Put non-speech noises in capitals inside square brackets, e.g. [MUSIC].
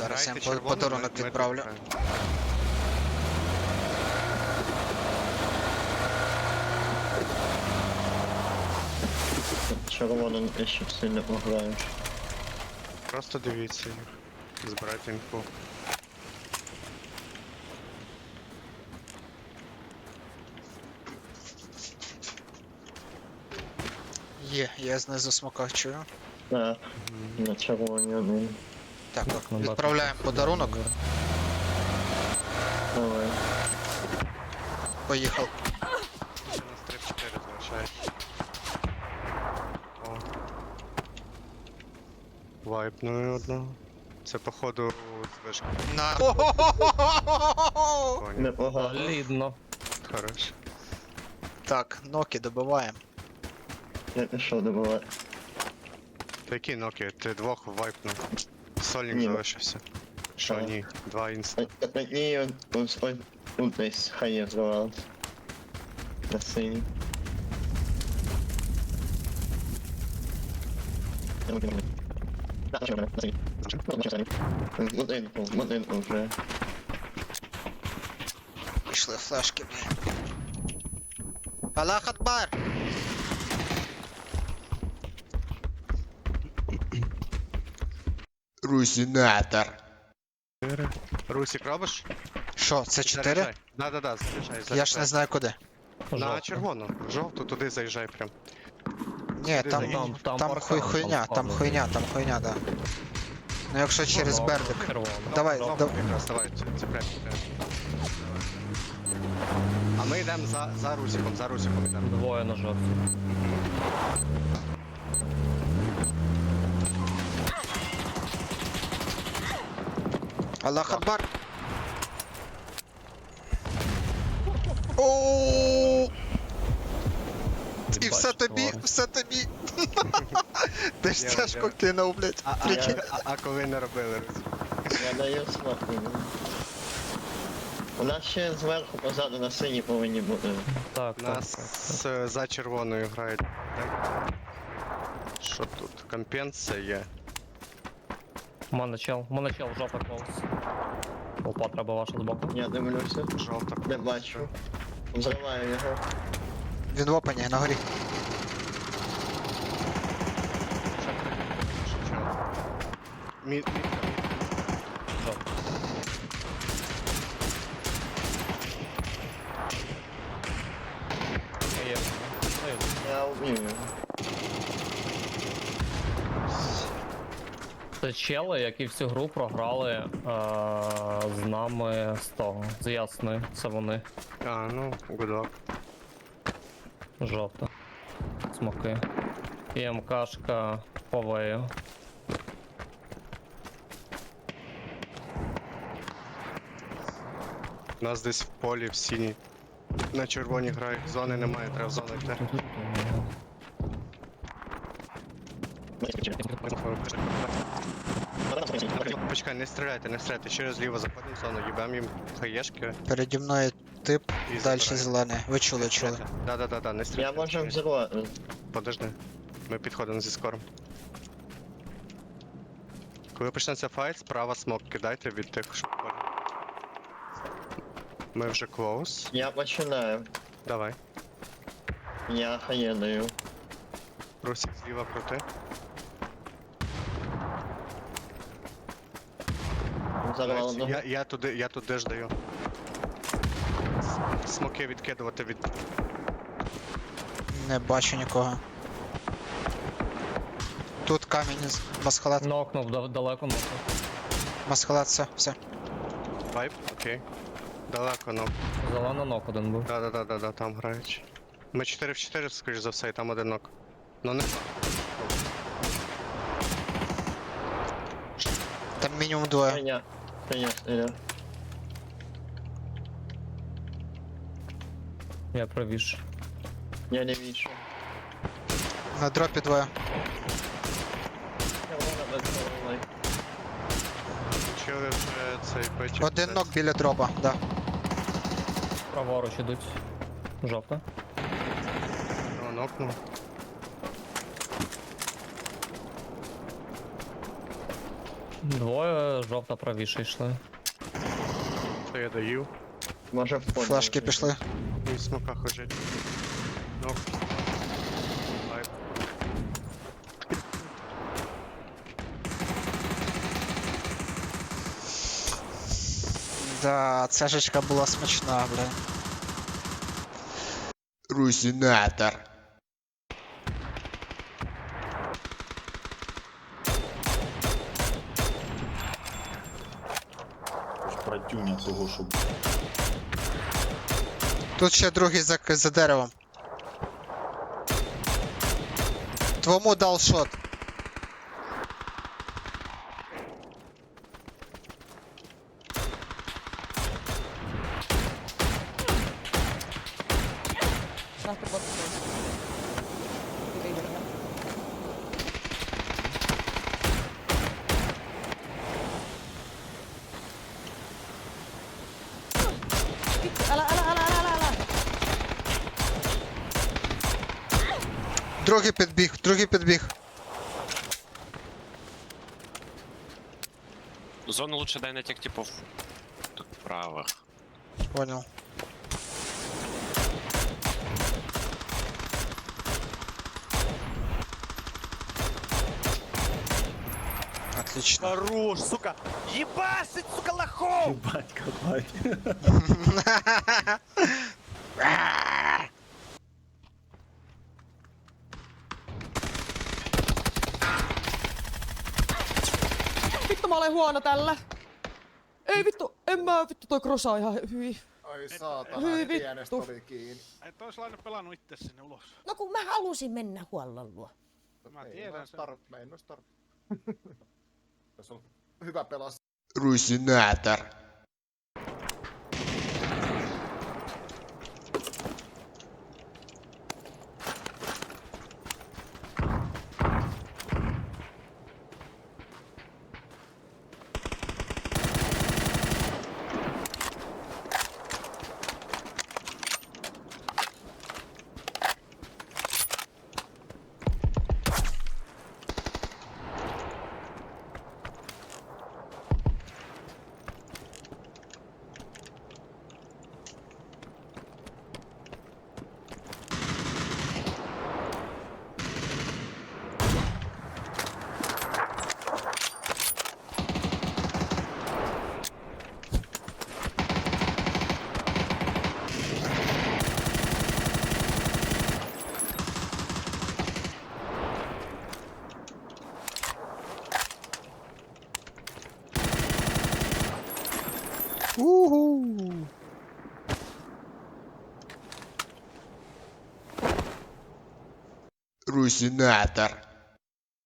Зараз я по- подарунок відправлю. підграємо. Червоно ще сильно пограєш. Просто дивіться їх. Збирайте інфу. Є, я знизу смока чую. Так, на червоні один. Так, Ну, бачу. відправляємо подарунок. Давай. Поїхав. У нас 3-4 залишається. О. Вайпнули одного. Це походу з вишки. На. Понял. Непогано. Солідно. Хорош. Так, ноки добиваємо. Я пішов добивати. Та які ноки? Ти двох вайпнув. Сольник Ні, ну. залишився. Що Так. ні? Два інста. Мені ось ось тут десь хає здавалось. На синій. Будинку, будинку вже. Пішли флешки, блін. Аллах Акбар! Русінатор. Русик робиш? Що, це 4? Да-да-да, заряджай, заряджай. Я ж не знаю куди. На червону. Жовту, туди заїжджай прям. Ні, Сюди там, заїдь. Там- там там хуй там хуйня, там хуйня, там хуйня, да. Ну якщо через Жовто, бердик. Давай, Жовту дав- якраз, давай, цепляй, цепляй. А ми йдемо за, за Русиком, за Русиком йдемо. Двоє на жовті. Аллах Акбар. Оу! І все тобі, все тобі. [LAUGHS] Ти ж Я- тяжко я- блядь. Прикинь. а, коли не робили? Я даю смаку. У нас ще зверху позаду на синій повинні бути. Так, так, Нас так. е, за червоною грають. Так? Що тут? Компенсія є. У мене чел, у мене чел жовта клоус. Опа, треба ваша збоку. Я дивлюся. Жовта. Не бачу. Взриваю його. Він в опені, на горі. Мі- мітка, Це чели, які всю гру програли е, з нами з того, з. Це вони. А, ну, гудок. Жовта. Смоки. І МКшка повею. Нас десь в полі, в синій. На червоній грають, зони немає, треба в зону йти. Почекай, не стріляйте, не стріляйте, через зліво заходимо в зону, їбем їм хаєшки Переді мною тип, і далі забираємо. зелений. Ви чули, чули. Да-да-да, не Я стріляйте. не можу стріляйте. взривати. Подожди. Ми підходимо зі скором. Коли почнеться файт, справа смок кидайте від тих, що в полі. Ми вже клоус. Я починаю. Давай. Я хає даю. Русик зліва одного. Я, я туди, я туди ж даю. С- Смоки відкидувати від. Не бачу нікого. Тут камінь, з- масхалат, Нокнув да- далеко нокнув. масхалат, все, все. Вайп, окей. Далеко, ну. Зелено нок один був. Да-да-да-да, да, там грають. Ми 4 в 4, скоріш за все, і там один нок. Ну не Там мінімум двоє. Коня. Коня стріляв. Я правіше. Я не вічу. На дропі двоє. Червона без голови. Чили вже цей печик. Один нок біля дропа, да. Праворуч ідуть. Жовта. Ну, нокнув. Двоє жовта правіше йшли. То я даю. Може в полі. Флешки пішли. І в смоках лежить. Ну. Да, цешечка була смачна, блин. Русинатор. Того, щоб Тут ще другий за, за деревом. Твому дал шот. Lähtöpotku. Kivivirta. Другий підбіг, другий підбіг. Зону лучше дай на тех типов тут правых. Понял. Отлично. Хорош, сука! Ебашить, сука, лохов! батька бать. [LAUGHS] [LAUGHS] mä olen huono tällä. Ei vittu, en mä vittu toi krosaa ihan hyvin. Ai saatana, Hyi vittu. pienestä oli kiinni. Et ois laina pelannut itse sinne ulos. No kun mä halusin mennä huollon luo. Mä Ei tiedän sen. tar- Mä en ois tarvinnut. Jos on hyvä pelas. Ruisinator. Procrastinator.